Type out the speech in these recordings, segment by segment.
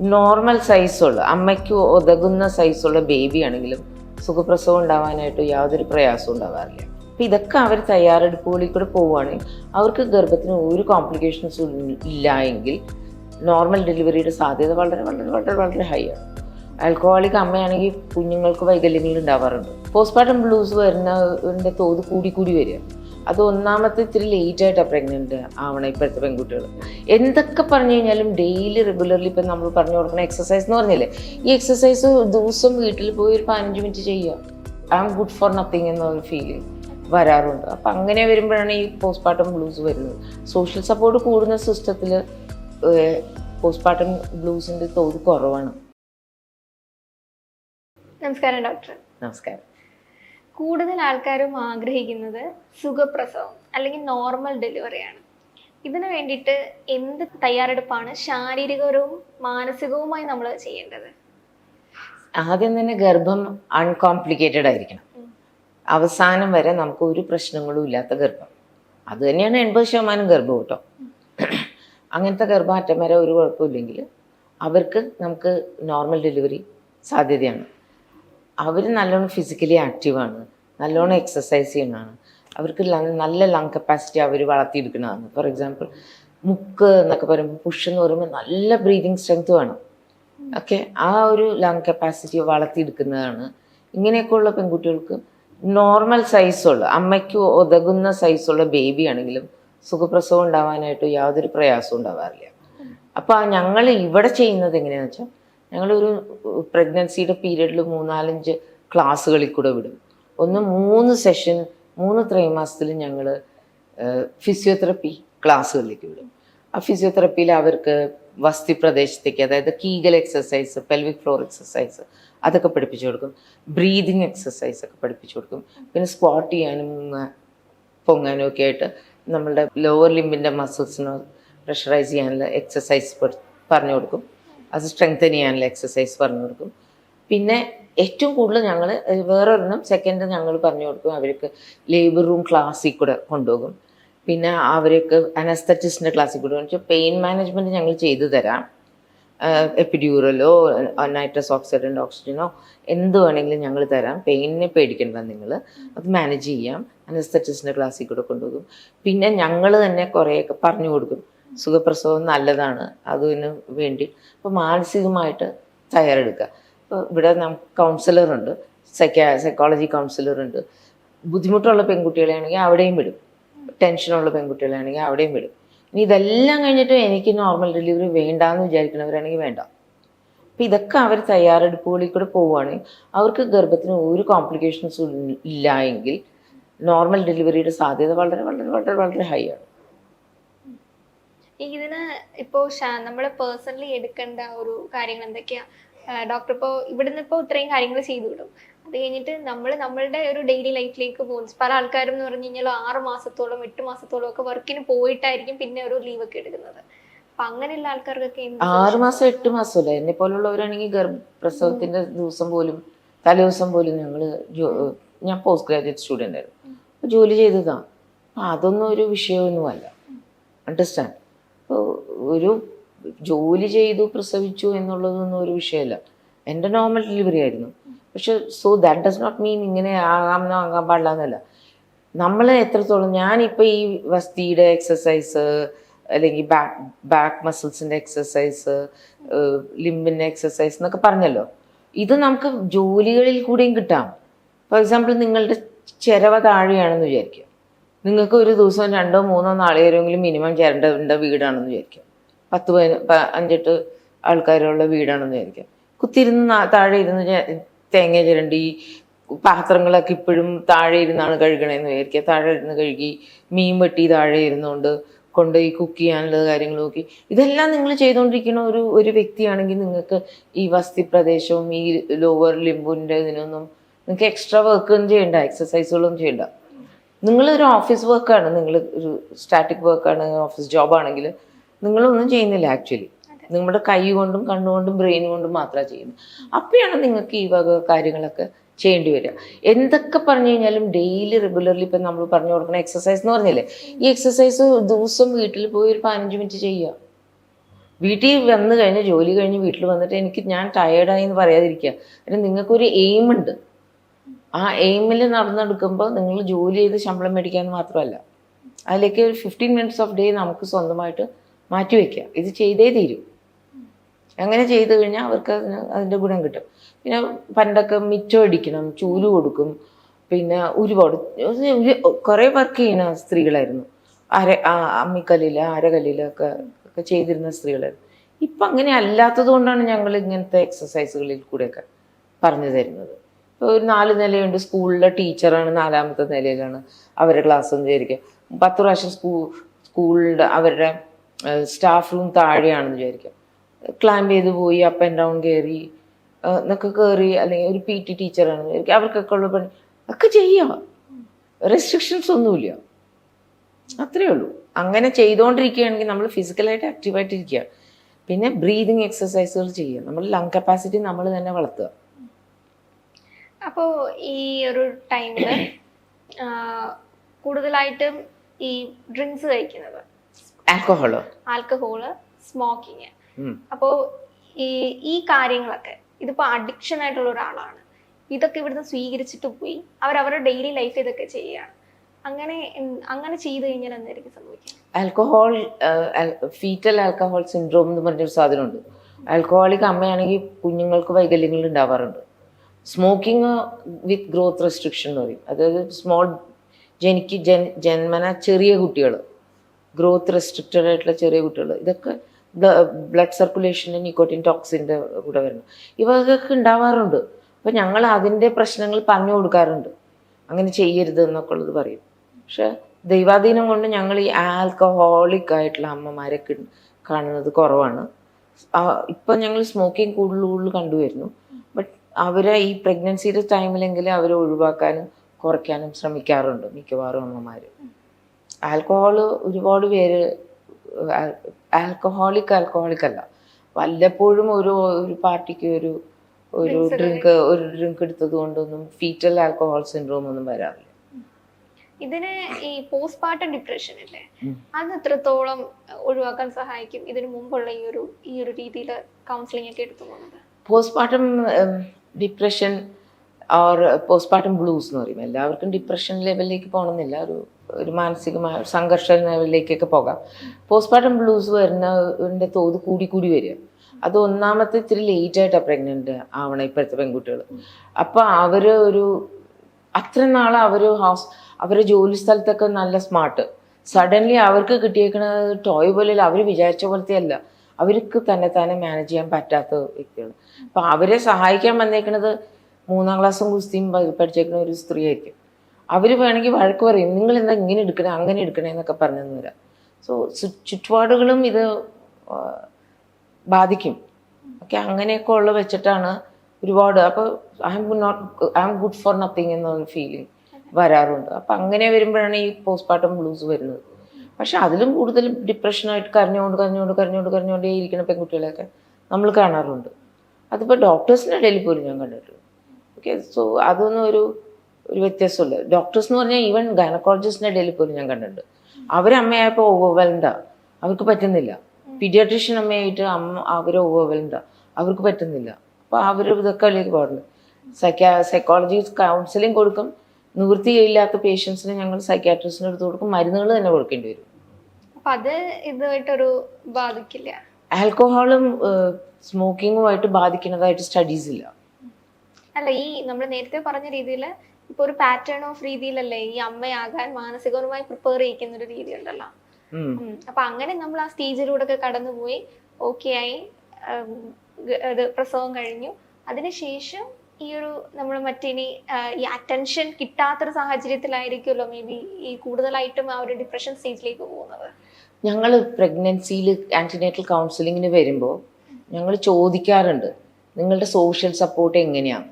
Normal സൈസുള്ള അമ്മയ്ക്ക് ഉതകുന്ന സൈസുള്ള ബേബി ആണെങ്കിലും സുഖപ്രസവം ഉണ്ടാവാനായിട്ട് യാതൊരു പ്രയാസവും ഉണ്ടാവാറില്ല. അപ്പം ഇതൊക്കെ അവർ തയ്യാറെടുപ്പുകളിൽ കൂടെ പോവുകയാണെങ്കിൽ അവർക്ക് ഗർഭത്തിന് ഒരു കോംപ്ലിക്കേഷൻസും ഇല്ല എങ്കിൽ നോർമൽ ഡെലിവറിയുടെ സാധ്യത വളരെ വളരെ വളരെ വളരെ ഹൈ ആണ്. ആൽക്കഹോളിക് അമ്മയാണെങ്കിൽ കുഞ്ഞുങ്ങൾക്ക് വൈകല്യങ്ങൾ ഉണ്ടാവാറുണ്ട്. പോസ്റ്റ്മോർട്ടം ബ്ലൂസ് വരുന്നതിന്റെ തോത് കൂടി കൂടി വരിക. അത് ഒന്നാമത്തെ ഇത്തിരി ലേറ്റ് ആയിട്ടാണ് പ്രഗ്നന്റ് ആവണം ഇപ്പോഴത്തെ പെൺകുട്ടികൾ എന്തൊക്കെ പറഞ്ഞു കഴിഞ്ഞാലും ഡെയിലി റെഗുലർലി ഇപ്പം നമ്മൾ പറഞ്ഞു കൊടുക്കുന്ന എക്സസൈസ് എന്ന് പറഞ്ഞില്ലേ? ഈ എക്സസൈസ് ദിവസം വീട്ടിൽ പോയി ഒരു പതിനഞ്ച് മിനിറ്റ് ചെയ്യുക. I am good for nothing എന്നൊരു ഫീലിംഗ് വരാറുണ്ട്. അപ്പം അങ്ങനെ വരുമ്പോഴാണ് ഈ പോസ്റ്റ്മോർട്ടം ബ്ലൂസ് വരുന്നത്. സോഷ്യൽ സപ്പോർട്ട് കൂടുന്ന സിസ്റ്റത്തിൽ പോസ്റ്റ്മോർട്ടം ബ്ലൂസിന്റെ തോത് കുറവാണ്. നമസ്കാരം ഡോക്ടർ. നമസ്കാരം. കൂടുതൽ ആൾക്കാരും ആഗ്രഹിക്കുന്നത് സുഖപ്രസവം അല്ലെങ്കിൽ നോർമൽ ഡെലിവറിയാണ് ഇതിനു വേണ്ടിയിട്ട് എന്ത് തയ്യാറെടുപ്പാണ് ശാരീരികവും മാനസികവുമായി നമ്മൾ ചെയ്യേണ്ടത്? ആദ്യം തന്നെ ഗർഭം അൺകോംപ്ലിക്കേറ്റഡ് ആയിരിക്കണം. അവസാനം വരെ നമുക്ക് ഒരു പ്രശ്നങ്ങളും ഇല്ലാത്ത ഗർഭം. അത് തന്നെയാണ് എൺപത് ശതമാനം ഗർഭം കേട്ടോ. അങ്ങനത്തെ ഗർഭം അറ്റം വരെ ഒരു കുഴപ്പമില്ലെങ്കിൽ അവർക്ക് നമുക്ക് നോർമൽ ഡെലിവറി സാധ്യതയാണ്. അവർ നല്ലോണം ഫിസിക്കലി ആക്റ്റീവാണ് നല്ലോണം എക്സസൈസ് ചെയ്യുന്നതാണ്. അവർക്ക് നല്ല ലങ് കപ്പാസിറ്റി അവർ വളർത്തിയെടുക്കുന്നതാണ്. ഫോർ എക്സാമ്പിൾ മുക്ക് എന്നൊക്കെ പറയുമ്പോൾ പുഷ് എന്ന് പറയുമ്പോൾ നല്ല ബ്രീതിങ് സ്ട്രെങ്ത് വേണം. ഓക്കെ ആ ഒരു ലങ് കപ്പാസിറ്റി വളർത്തിയെടുക്കുന്നതാണ്. ഇങ്ങനെയൊക്കെയുള്ള പെൺകുട്ടികൾക്ക് നോർമൽ സൈസുള്ള അമ്മയ്ക്ക് ഉതകുന്ന സൈസുള്ള ബേബി ആണെങ്കിലും സുഖപ്രസവം ഉണ്ടാവാനായിട്ട് യാതൊരു പ്രയാസവും ഉണ്ടാവാറില്ല. അപ്പോൾ ഞങ്ങൾ ഇവിടെ ചെയ്യുന്നത് എങ്ങനെയാണെന്ന് വെച്ചാൽ ഞങ്ങളൊരു പ്രഗ്നൻസിയുടെ പീരീഡിൽ മൂന്നാലഞ്ച് ക്ലാസ്സുകളിൽ കൂടെ വിടും. ഒന്ന് മൂന്ന് സെഷൻ മൂന്ന് ത്രൈമാസത്തിൽ ഞങ്ങൾ ഫിസിയോതെറപ്പി ക്ലാസ്സുകളിലേക്ക് വിടും. ആ ഫിസിയോതെറപ്പിയിൽ അവർക്ക് വസ്തി പ്രദേശത്തേക്ക് അതായത് Kegel exercise pelvic floor exercise അതൊക്കെ പഠിപ്പിച്ചു കൊടുക്കും. ബ്രീതിങ് എക്സസൈസ് ഒക്കെ പഠിപ്പിച്ചു കൊടുക്കും. പിന്നെ സ്ക്വാട്ട് ചെയ്യാനും പൊങ്ങാനും ഒക്കെ ആയിട്ട് നമ്മളുടെ ലോവർ ലിമ്പിന്റെ മസിൽസിന് പ്രഷറൈസ് ചെയ്യാനുള്ള എക്സസൈസ് പറഞ്ഞു കൊടുക്കും. അത് സ്ട്രെങ്തൻ ചെയ്യാനുള്ള എക്സസൈസ് പറഞ്ഞു കൊടുക്കും. പിന്നെ ഏറ്റവും കൂടുതൽ ഞങ്ങൾ വേറൊരെണ്ണം സെക്കൻഡ് ഞങ്ങൾ പറഞ്ഞു കൊടുക്കും. അവർക്ക് ലേബർ റൂം ക്ലാസ്സിൽ കൂടെ കൊണ്ടുപോകും. പിന്നെ അവർക്ക് അനസ്തറ്റിസ്റ്റിന്റെ ക്ലാസ്സിൽ കൂടെ വെച്ചാൽ പെയിൻ മാനേജ്മെന്റ് ഞങ്ങൾ ചെയ്തു തരാം. എപ്പിഡ്യൂറലോ നൈട്രസ് ഓക്സിഡന്റ് ഓക്സിജനോ എന്ത് വേണമെങ്കിലും ഞങ്ങൾ തരാം. പെയിനിനെ പേടിക്കേണ്ട നിങ്ങൾ. അത് മാനേജ് ചെയ്യാം. അനസ്തറ്റിസ്റ്റിന്റെ ക്ലാസ്സിൽ കൂടെ കൊണ്ടുപോകും. പിന്നെ ഞങ്ങൾ തന്നെ കുറേയൊക്കെ പറഞ്ഞു കൊടുക്കും. സുഖപ്രസവം നല്ലതാണ്. അതിന് വേണ്ടി ഇപ്പോൾ മാനസികമായിട്ട് തയ്യാറെടുക്കുക. ഇപ്പോൾ ഇവിടെ നമുക്ക് കൗൺസിലറുണ്ട് സൈക്കാ സൈക്കോളജി കൗൺസിലറുണ്ട് ബുദ്ധിമുട്ടുള്ള പെൺകുട്ടികളെയാണെങ്കിൽ അവിടെയും വിടും. ടെൻഷനുള്ള പെൺകുട്ടികളാണെങ്കിൽ അവിടെയും വിടും. ഇനി ഇതെല്ലാം കഴിഞ്ഞിട്ട് എനിക്ക് നോർമൽ ഡെലിവറി വേണ്ട എന്ന് വിചാരിക്കുന്നവരാണെങ്കിൽ വേണ്ട. അപ്പം ഇതൊക്കെ അവർ തയ്യാറെടുപ്പുകളിൽ കൂടെ പോവുകയാണെങ്കിൽ അവർക്ക് ഗർഭത്തിന് ഒരു കോംപ്ലിക്കേഷൻസും ഇല്ല എങ്കിൽ നോർമൽ ഡെലിവറിയുടെ സാധ്യത വളരെ വളരെ വളരെ വളരെ ഹൈ ആണ്. ഇതിന് ഇപ്പോ നമ്മൾ പേഴ്സണലി എടുക്കേണ്ട ഒരു കാര്യങ്ങൾ എന്തൊക്കെയാ? ഡോക്ടർ ഇപ്പോ ഇവിടുന്ന് ഇപ്പോൾ ഇത്രയും കാര്യങ്ങൾ ചെയ്തു വിടും. അത് കഴിഞ്ഞിട്ട് നമ്മൾ നമ്മളുടെ ഒരു ഡെയിലി ലൈഫിലേക്ക് പോകും. പല ആൾക്കാരും എന്ന് പറഞ്ഞു കഴിഞ്ഞാൽ ആറ് മാസത്തോളം എട്ട് മാസത്തോളം ഒക്കെ വർക്കിന് പോയിട്ടായിരിക്കും പിന്നെ ഒരു ലീവ് ഒക്കെ എടുക്കുന്നത്. അപ്പൊ അങ്ങനെയുള്ള ആൾക്കാർക്കൊക്കെ ആറ് മാസം എട്ട് മാസമല്ല? എന്നെ പോലുള്ളവരാണെങ്കിൽ ഗർഭ പ്രസവത്തിന്റെ ദിവസം പോലും തലേദിവസം പോലും ഞങ്ങൾ ഞാൻ പോസ്റ്റ് ഗ്രാജുവേറ്റ് സ്റ്റുഡന്റ് ആയിരുന്നു ജോലി ചെയ്തതാണ് അതൊന്നും ഒരു വിഷയമൊന്നുമല്ല. അണ്ടർസ്റ്റാൻഡ് ഒരു ജോലി ചെയ്തു പ്രസവിച്ചു എന്നുള്ളതൊന്നും ഒരു വിഷയമല്ല. എന്റെ നോർമൽ ഡെലിവറി ആയിരുന്നു. പക്ഷെ so that does not mean ഇങ്ങനെ ആകാമെന്നോ ആകാൻ പാടില്ല എന്നല്ല. നമ്മൾ എത്രത്തോളം ഞാനിപ്പോൾ ഈ വസ്തിയുടെ എക്സസൈസ് അല്ലെങ്കിൽ ബാക്ക് ബാക്ക് മസിൽസിന്റെ എക്സസൈസ് ലിംബിന്റെ എക്സസൈസ് എന്നൊക്കെ പറഞ്ഞല്ലോ. ഇത് നമുക്ക് ജോലികളിൽ കൂടെയും കിട്ടാം. ഫോർ എക്സാമ്പിൾ നിങ്ങളുടെ ചിരവ താഴെയാണെന്ന് വിചാരിക്കുക. നിങ്ങൾക്ക് ഒരു ദിവസം രണ്ടോ മൂന്നോ നാളികേരമെങ്കിലും മിനിമം ചിരണ്ട വീടാണെന്ന് വിചാരിക്കാം. പത്ത് പതിന അഞ്ചെട്ട് ആൾക്കാരുള്ള വീടാണെന്ന് വിചാരിക്കാം. കുത്തിരുന്ന് താഴെ ഇരുന്ന് തേങ്ങ ചിരണ്ടി പാത്രങ്ങളൊക്കെ ഇപ്പോഴും താഴെ ഇരുന്നാണ് കഴുകണേന്ന് വിചാരിക്കുക. താഴെ ഇരുന്ന് കഴുകി മീൻ വെട്ടി താഴെ ഇരുന്നുകൊണ്ട് കൊണ്ടുപോയി കുക്ക് ചെയ്യാനുള്ള കാര്യങ്ങൾ നോക്കി ഇതെല്ലാം നിങ്ങൾ ചെയ്തുകൊണ്ടിരിക്കുന്ന ഒരു ഒരു വ്യക്തിയാണെങ്കിൽ നിങ്ങൾക്ക് ഈ വസ്തി പ്രദേശവും ഈ ലോവർ ലിംബുവിന്റെ ഇതിനൊന്നും നിങ്ങൾക്ക് എക്സ്ട്രാ വർക്കൊന്നും ചെയ്യണ്ട എക്സസൈസുകളൊന്നും ചെയ്യണ്ട. നിങ്ങളൊരു ഓഫീസ് വർക്കാണ് നിങ്ങൾ ഒരു സ്റ്റാറ്റിക് വർക്കാണ് ഓഫീസ് ജോബാണെങ്കിൽ നിങ്ങളൊന്നും ചെയ്യുന്നില്ല ആക്ച്വലി നിങ്ങളുടെ കൈ കൊണ്ടും കണ്ണുകൊണ്ടും ബ്രെയിൻ കൊണ്ടും മാത്രമേ ചെയ്യുന്നത് അപ്പോഴാണ് നിങ്ങൾക്ക് ഈ വക കാര്യങ്ങളൊക്കെ ചെയ്യേണ്ടി വരിക. എന്തൊക്കെ പറഞ്ഞു കഴിഞ്ഞാലും ഡെയിലി റെഗുലർലി ഇപ്പം നമ്മൾ പറഞ്ഞു കൊടുക്കുന്ന എക്സസൈസ് എന്ന് പറഞ്ഞില്ലേ? ഈ എക്സസൈസ് ദിവസം വീട്ടിൽ പോയി ഒരു പതിനഞ്ച് മിനിറ്റ് ചെയ്യുക. വീട്ടിൽ വന്നു കഴിഞ്ഞ് ജോലി കഴിഞ്ഞ് വീട്ടിൽ വന്നിട്ട് എനിക്ക് ഞാൻ ടയേർഡായി എന്ന് പറയാതിരിക്കുക. കാരണം നിങ്ങൾക്കൊരു എയിം ഉണ്ട്. ആ എയിമിൽ നടന്നെടുക്കുമ്പോൾ നിങ്ങൾ ജോലി ചെയ്ത് ശമ്പളം മേടിക്കാൻ മാത്രമല്ല അതിലേക്ക് ഒരു ഫിഫ്റ്റീൻ മിനിറ്റ്സ് ഓഫ് ഡേ നമുക്ക് സ്വന്തമായിട്ട് മാറ്റി വയ്ക്കുക ഇത് ചെയ്തേ തീരൂ. അങ്ങനെ ചെയ്തു കഴിഞ്ഞാൽ അവർക്ക് അതിന്റെ ഗുണം കിട്ടും. പിന്നെ പണ്ടൊക്കെ മിച്ചം അടിക്കണം ചൂൽ കൊടുക്കും പിന്നെ ഒരുപാട് കുറേ വർക്ക് ചെയ്യുന്ന സ്ത്രീകളായിരുന്നു. അര ആ, അരകല്ലിലൊക്കെ അരകല്ലിൽ ഒക്കെ ചെയ്തിരുന്ന സ്ത്രീകളായിരുന്നു. ഇപ്പം അങ്ങനെ അല്ലാത്തത് കൊണ്ടാണ് ഞങ്ങൾ ഇങ്ങനത്തെ എക്സസൈസുകളിൽ കൂടെയൊക്കെ പറഞ്ഞു തരുന്നത്. ഒരു നാല് നിലയുണ്ട്. സ്കൂളിലെ ടീച്ചറാണ് നാലാമത്തെ നിലയിലാണ് അവരുടെ ക്ലാസ് വിചാരിക്കുക പത്ത് പ്രാവശ്യം സ്കൂ സ്കൂളിന്റെ അവരുടെ സ്റ്റാഫ് റൂം താഴെയാണെന്ന് വിചാരിക്കുക ക്ലാമ്പ് ചെയ്ത് പോയി അപ്പ് ആൻഡ് ഡൗൺ കയറി എന്നൊക്കെ കയറി അല്ലെങ്കിൽ ഒരു പി ടി ടീച്ചറാണ് വിചാരിക്കുക അവർക്കൊക്കെ ഉള്ള പണി. ഒക്കെ ചെയ്യാം. റെസ്ട്രിക്ഷൻസ് ഒന്നുമില്ല. അത്രേ ഉള്ളൂ. അങ്ങനെ ചെയ്തുകൊണ്ടിരിക്കുകയാണെങ്കിൽ നമ്മൾ ഫിസിക്കലായിട്ട് ആക്റ്റീവായിട്ടിരിക്കുക പിന്നെ ബ്രീതിങ് എക്സസൈസുകൾ ചെയ്യുക. നമ്മൾ ലങ് കപ്പാസിറ്റി നമ്മൾ തന്നെ വളർത്തുക. അപ്പോൾ ഈ ഒരു ടൈമിൽ കൂടുതലായിട്ടും ഈ ഡ്രിങ്ക്സ് കഴിക്കുന്നത്. ആൽക്കഹോൾ? Alcohol smoking. അപ്പോ ഈ ഈ കാര്യങ്ങളൊക്കെ ഇതിപ്പോ അഡിക്ഷൻ ആയിട്ടുള്ള ഒരാളാണ്. ഇതൊക്കെ ഇവിടുന്ന് സ്വീകരിച്ചിട്ട് പോയി അവർ അവരുടെ ഡെയിലി ലൈഫ് ഇതൊക്കെ ചെയ്യുകയാണ്. അങ്ങനെ അങ്ങനെ ചെയ്തു കഴിഞ്ഞാൽ എന്തായിരിക്കും സംഭവിക്കുക? ആൽക്കഹോൾ ഫീറ്റൽ ആൽക്കഹോൾ സിൻഡ്രോം എന്ന് പറഞ്ഞൊരു സാധനമുണ്ട്. ആൽക്കഹോളിക് അമ്മയാണെങ്കിൽ കുഞ്ഞുങ്ങൾക്ക് വൈകല്യങ്ങൾ ഉണ്ടാവാറുണ്ട്. സ്മോക്കിംഗ് വിത്ത് ഗ്രോത്ത് റെസ്ട്രിക്ഷൻ എന്ന് പറയും. അതായത് സ്മോൾ ജനിക്ക് ജൻ ജന്മന ചെറിയ കുട്ടികൾ ഗ്രോത്ത് റെസ്ട്രിക്റ്റഡ് ആയിട്ടുള്ള ചെറിയ കുട്ടികൾ ഇതൊക്കെ ബ്ലഡ് സർക്കുലേഷന് നിക്കോട്ടിൻ ടോക്സിന്റെ കൂടെ വരുന്നു. ഇവയൊക്കെ ഉണ്ടാവാറുണ്ട്. അപ്പം ഞങ്ങൾ അതിന്റെ പ്രശ്നങ്ങൾ പറഞ്ഞു കൊടുക്കാറുണ്ട്. അങ്ങനെ ചെയ്യരുത് എന്നൊക്കെ ഉള്ളത് പറയും. പക്ഷെ ദൈവാധീനം കൊണ്ട് ഞങ്ങൾ ഈ ആൽക്കഹോളിക് ആയിട്ടുള്ള അമ്മമാരെ കാണുന്നത് കുറവാണ്. ഇപ്പം ഞങ്ങൾ സ്മോക്കിംഗ് കൂടുതൽ കൂടുതൽ കണ്ടുവരുന്നു. അവരെ ഈ പ്രഗ്നൻസിയുടെ ടൈമിലെങ്കിലും അവരെ ഒഴിവാക്കാനും കുറയ്ക്കാനും ശ്രമിക്കാറുണ്ട് മിക്കവാറും അമ്മമാർ ആൽക്കഹോൾ ഒരുപാട് പേര് ആൽക്കഹോളിക് ആൽക്കഹോളിക് അല്ല. വല്ലപ്പോഴും ഒരു ഒരു പാർട്ടിക്ക് ഒരു ഒരു ഡ്രിങ്ക് ഒരു ഡ്രിങ്ക് എടുത്തത് കൊണ്ടൊന്നും ഫീറ്റൽ ആൽക്കഹോൾ സിൻഡ്രോം ഒന്നും വരാറില്ല. ഇതിന് ഈ പോസ്റ്റ്മോർട്ടം ഡിപ്രഷൻ അല്ലേ. അത് എത്രത്തോളം ഒഴിവാക്കാൻ സഹായിക്കും? ഇതിനു മുമ്പുള്ള ഈ ഒരു ഈ ഒരു രീതിയിൽ കൗൺസിലിംഗ് ഒക്കെ എടുത്തു പോകുന്നത്? Postpartum depression or postpartum blues എന്ന് പറയും. എല്ലാവർക്കും ഡിപ്രഷൻ ലെവലിലേക്ക് പോകണമെന്നില്ല. ഒരു ഒരു മാനസികമായ സംഘർഷ ലെവലിലേക്കൊക്കെ പോകാം. പോസ്റ്റ്മോർട്ടം ബ്ലൂസ് വരുന്നതിന്റെ തോത് കൂടി കൂടി വരിക. അത് ഒന്നാമത്തെ ഇത്തിരി ലേറ്റ് ആയിട്ടാണ് പ്രഗ്നന്റ് ആവണം ഇപ്പോഴത്തെ പെൺകുട്ടികൾ. അപ്പോൾ അവർ ഒരു അത്ര നാൾ അവർ ഹൗസ് അവരുടെ ജോലി സ്ഥലത്തൊക്കെ നല്ല സ്മാർട്ട് സഡൻലി അവർക്ക് കിട്ടിയേക്കുന്നത് ടോയ് പോലെ അവർ വിചാരിച്ച പോലത്തെ അല്ല അവർക്ക് തന്നെ തന്നെ മാനേജ് ചെയ്യാൻ പറ്റാത്ത വ്യക്തികൾ അപ്പം അവരെ സഹായിക്കാൻ വന്നേക്കുന്നത് മൂന്നാം ക്ലാസ്സും കുസ്തിയും പഠിച്ചേക്കുന്ന ഒരു സ്ത്രീ ആയിരിക്കും അവർ വേണമെങ്കിൽ വഴക്ക് പറയും നിങ്ങൾ എന്താ ഇങ്ങനെ എടുക്കണേ അങ്ങനെ എടുക്കണേ എന്നൊക്കെ പറഞ്ഞു തരാം സോ ചുറ്റുപാടുകളും ഇത് ബാധിക്കും. ഒക്കെ അങ്ങനെയൊക്കെ ഉള്ള വെച്ചിട്ടാണ് ഒരുപാട് അപ്പോൾ I'm not I'm good for nothing എന്നൊരു ഫീലിംഗ് വരാറുണ്ട്. അപ്പം അങ്ങനെ വരുമ്പോഴാണ് ഈ പോസ്റ്റ്മോർട്ടം ബ്ലൂസ് വരുന്നത്. പക്ഷെ അതിലും കൂടുതൽ ഡിപ്രഷനായിട്ട് കരഞ്ഞുകൊണ്ട് കരഞ്ഞുകൊണ്ട് കരഞ്ഞുകൊണ്ട് കരഞ്ഞുകൊണ്ടേ ഇരിക്കുന്ന പെൺകുട്ടികളെയൊക്കെ നമ്മൾ കാണാറുണ്ട്. അതിപ്പോൾ ഡോക്ടേഴ്സിന്റെ ഇടയിൽ പോലും ഞാൻ കണ്ടിട്ടുണ്ട് ഓക്കെ സോ അതൊന്നും ഒരു ഒരു വ്യത്യാസമില്ല. ഡോക്ടേഴ്സ് എന്ന് പറഞ്ഞാൽ ഈവൻ ഗൈനക്കോളജിസ്റ്റിന്റെ ഇടയിൽ പോലും ഞാൻ കണ്ടിട്ടുണ്ട്. അവരമ്മയായപ്പോൾ ഓവർവെൽഡാ അവർക്ക് പറ്റുന്നില്ല. പീഡിയാട്രീഷ്യൻ അമ്മയായിട്ട് അമ്മ അവർ ഓവർവെൽഡാ അവർക്ക് പറ്റുന്നില്ല. അപ്പോൾ അവർ ഇതൊക്കെ അതിലേക്ക് പാടില്ല സൈക്കാ സൈക്കോളജി കൗൺസിലിംഗ് കൊടുക്കും. നിവൃത്തിയില്ലാത്ത പേഷ്യൻസിന് ഞങ്ങൾ സൈക്കാട്രിസ്റ്റിന് എടുത്ത് കൊടുക്കും. മരുന്നുകൾ തന്നെ കൊടുക്കേണ്ടി വരും. അപ്പൊ അത് ഇതുമായിട്ടൊരു ബാധിക്കില്ല? ആൽക്കഹോളും സ്മോക്കിങ്ങുമായിട്ട് ബാധിക്കുന്നതായിട്ട് സ്റ്റഡീസ് ഇല്ല. അല്ല ഈ നമ്മൾ നേരത്തെ പറഞ്ഞ രീതിയിൽ ഇപ്പൊ ഒരു പാറ്റേൺ ഓഫ് രീതിയിലല്ലേ ഈ അമ്മയാകാൻ മാനസികപരമായി പ്രിപ്പയർ ചെയ്യിക്കുന്ന ഒരു രീതി ഉണ്ടല്ലോ. അപ്പൊ അങ്ങനെ നമ്മൾ ആ സ്റ്റേജിലൂടെ ഒക്കെ കടന്നുപോയി ഓക്കെ ആയി പ്രസവം കഴിഞ്ഞു. അതിനുശേഷം ഈ ഒരു നമ്മൾ മറ്റിനി ഈ അറ്റൻഷൻ കിട്ടാത്തൊരു സാഹചര്യത്തിലായിരിക്കുമല്ലോ മേ ബി ഈ കൂടുതലായിട്ടും ആ ഒരു ഡിപ്രഷൻ സ്റ്റേജിലേക്ക് പോകുന്നത്. ഞങ്ങൾ പ്രഗ്നൻസിയിൽ ആന്റിനേറ്റൽ കൗൺസിലിങ്ങിന് വരുമ്പോൾ ഞങ്ങൾ ചോദിക്കാറുണ്ട് നിങ്ങളുടെ സോഷ്യൽ സപ്പോർട്ട് എങ്ങനെയാണ്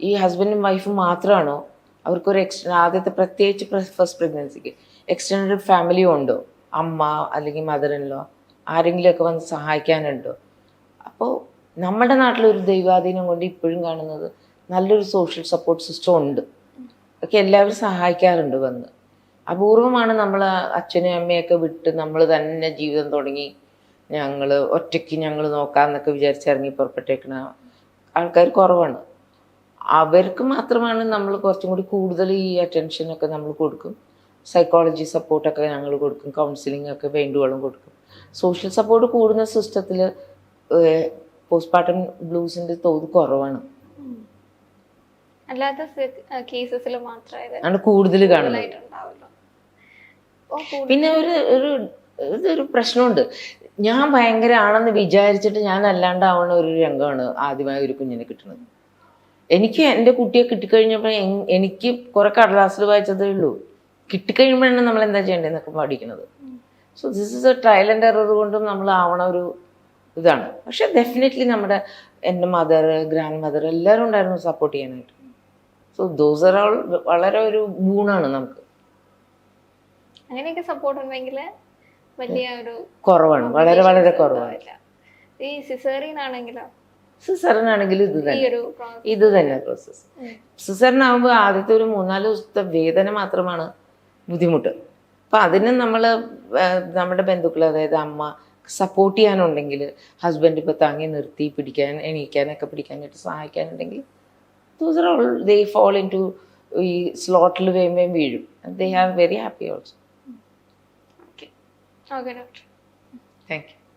ഈ ഹസ്ബൻഡും വൈഫും മാത്രമാണോ അവർക്കൊരു എക്സ് ആദ്യത്തെ പ്രത്യേകിച്ച് ഫസ്റ്റ് പ്രഗ്നൻസിക്ക് എക്സ്റ്റൻഡഡ് ഫാമിലി ഉണ്ടോ? അമ്മ അല്ലെങ്കിൽ ലോ ആരെങ്കിലുമൊക്കെ വന്ന് സഹായിക്കാനുണ്ടോ? അപ്പോൾ നമ്മുടെ നാട്ടിലൊരു ദൈവാധീനം കൊണ്ട് ഇപ്പോഴും കാണുന്നത് നല്ലൊരു സോഷ്യൽ സപ്പോർട്ട് സിസ്റ്റം ഉണ്ട്. ഒക്കെ എല്ലാവരും സഹായിക്കാറുണ്ട് വന്ന്. അപൂർവമാണ് നമ്മൾ അച്ഛനും അമ്മയൊക്കെ വിട്ട് നമ്മൾ തന്നെ ജീവിതം തുടങ്ങി ഞങ്ങൾ ഒറ്റയ്ക്ക് ഞങ്ങൾ നോക്കാമെന്നൊക്കെ വിചാരിച്ചിറങ്ങി പുറപ്പെട്ടേക്കണ ആൾക്കാർ കുറവാണ്. അവർക്ക് മാത്രമാണ് നമ്മൾ കുറച്ചും കൂടി കൂടുതൽ ഈ അറ്റൻഷനൊക്കെ നമ്മൾ കൊടുക്കും. സൈക്കോളജി സപ്പോർട്ടൊക്കെ ഞങ്ങൾ കൊടുക്കും കൗൺസിലിംഗ് ഒക്കെ വേണ്ടുവോളം കൊടുക്കും. സോഷ്യൽ സപ്പോർട്ട് കൂടുന്ന സിസ്റ്റത്തിൽ പോസ്റ്റ്മോർട്ടം ബ്ലൂസിന്റെ തോത് കുറവാണ്. അല്ലാത്ത കേസസിൽ മാത്രമേ കൂടുതൽ കാണുന്നത്. പിന്നെ ഒരു ഒരു ഇതൊരു പ്രശ്നമുണ്ട്. ഞാൻ ഭയങ്കര ആണെന്ന് വിചാരിച്ചിട്ട് ഞാൻ അല്ലാണ്ടാവുന്ന ഒരു രംഗമാണ് ആദ്യമായി ഒരു കുഞ്ഞിനെ കിട്ടുന്നത് എനിക്ക് എന്റെ കുട്ടിയെ കിട്ടിക്കഴിഞ്ഞപ്പോൾ എനിക്ക് കുറെ കടലാസിൽ വായിച്ചതേ ഉള്ളൂ. കിട്ടിക്കഴിയുമ്പോഴാണ് നമ്മൾ എന്താ ചെയ്യേണ്ടതെന്നൊക്കെ പഠിക്കുന്നത് so this is a trial and error കൊണ്ടും നമ്മൾ ആവണ ഒരു ഇതാണ്. പക്ഷെ ഡെഫിനറ്റ്ലി നമ്മുടെ എന്റെ മദർ ഗ്രാൻഡ് മദർ എല്ലാവരും ഉണ്ടായിരുന്നു സപ്പോർട്ട് ചെയ്യാനായിട്ട്. സോ ദോസ് ആർ ഓൾ വളരെ ഒരു ഗൂണാണ് നമുക്ക്. അങ്ങനെയൊക്കെ സപ്പോർട്ട് ഉണ്ടെങ്കിൽ വലിയ ഒരു കുറവാണ്. വളരെ വളരെ കുറവാണ്. ഈ സിസേറിയൻ ആണെങ്കിലോ ഇത് തന്നെ. ഇത് തന്നെ പ്രോസസ്സ് സിസറിനാകുമ്പോൾ ആദ്യത്തെ ഒരു മൂന്നാൽ ദിവസത്തെ വേദന മാത്രമാണ് ബുദ്ധിമുട്ട്. അപ്പം അതിന് നമ്മൾ നമ്മുടെ ബന്ധുക്കൾ അതായത് അമ്മ സപ്പോർട്ട് ചെയ്യാനുണ്ടെങ്കിൽ ഹസ്ബൻഡ് ഇപ്പോൾ താങ്ങി നിർത്തി പിടിക്കാൻ എണീക്കാനൊക്കെ പിടിക്കാനായിട്ട് സഹായിക്കാനുണ്ടെങ്കിൽ those are all they fall into ഈ സ്ലോട്ടിൽ വേം വേം വീഴും. They have very happy also okay doctor. Thank you